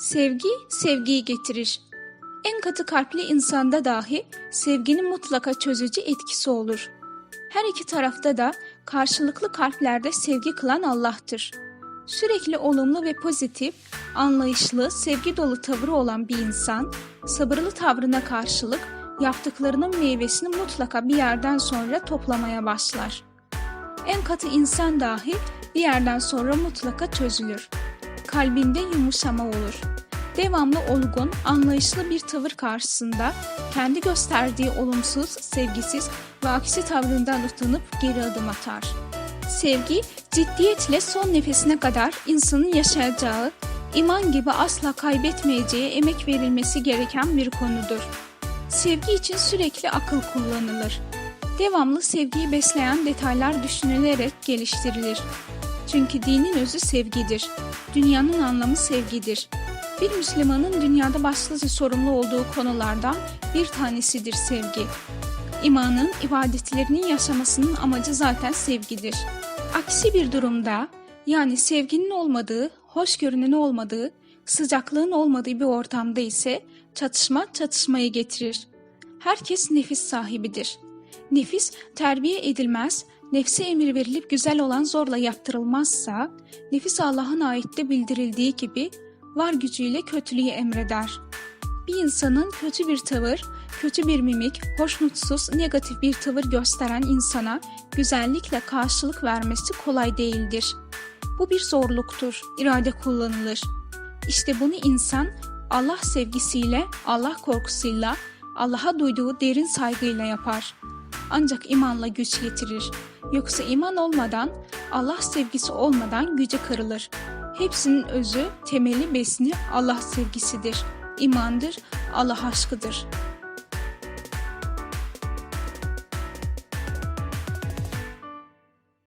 Sevgi, sevgiyi getirir. En katı kalpli insanda dahi sevginin mutlaka çözücü etkisi olur. Her iki tarafta da karşılıklı kalplerde sevgi kılan Allah'tır. Sürekli olumlu ve pozitif, anlayışlı, sevgi dolu tavırı olan bir insan, sabırlı tavrına karşılık yaptıklarının meyvesini mutlaka bir yerden sonra toplamaya başlar. En katı insan dahi bir yerden sonra mutlaka çözülür. Kalbinde yumuşama olur. Devamlı olgun, anlayışlı bir tavır karşısında kendi gösterdiği olumsuz, sevgisiz ve aksi tavrından utanıp geri adım atar. Sevgi, ciddiyetle son nefesine kadar insanın yaşayacağı, iman gibi asla kaybetmeyeceği emek verilmesi gereken bir konudur. Sevgi için sürekli akıl kullanılır. Devamlı sevgiyi besleyen detaylar düşünülerek geliştirilir. Çünkü dinin özü sevgidir. Dünyanın anlamı sevgidir. Bir Müslümanın dünyada başlıca sorumlu olduğu konulardan bir tanesidir sevgi. İmanın, ibadetlerinin yaşamasının amacı zaten sevgidir. Aksi bir durumda, yani sevginin olmadığı, hoşgörünün olmadığı, sıcaklığın olmadığı bir ortamda ise çatışma çatışmayı getirir. Herkes nefis sahibidir. Nefis terbiye edilmez, nefse emir verilip güzel olan zorla yaptırılmazsa, nefis Allah'ın ayette bildirildiği gibi var gücüyle kötülüğü emreder. Bir insanın kötü bir tavır, kötü bir mimik, hoşnutsuz, negatif bir tavır gösteren insana güzellikle karşılık vermesi kolay değildir. Bu bir zorluktur, irade kullanılır. İşte bunu insan Allah sevgisiyle, Allah korkusuyla, Allah'a duyduğu derin saygıyla yapar. Ancak imanla güç getirir. Yoksa iman olmadan, Allah sevgisi olmadan gücü kırılır. Hepsinin özü, temeli, besini Allah sevgisidir. İmandır, Allah aşkıdır.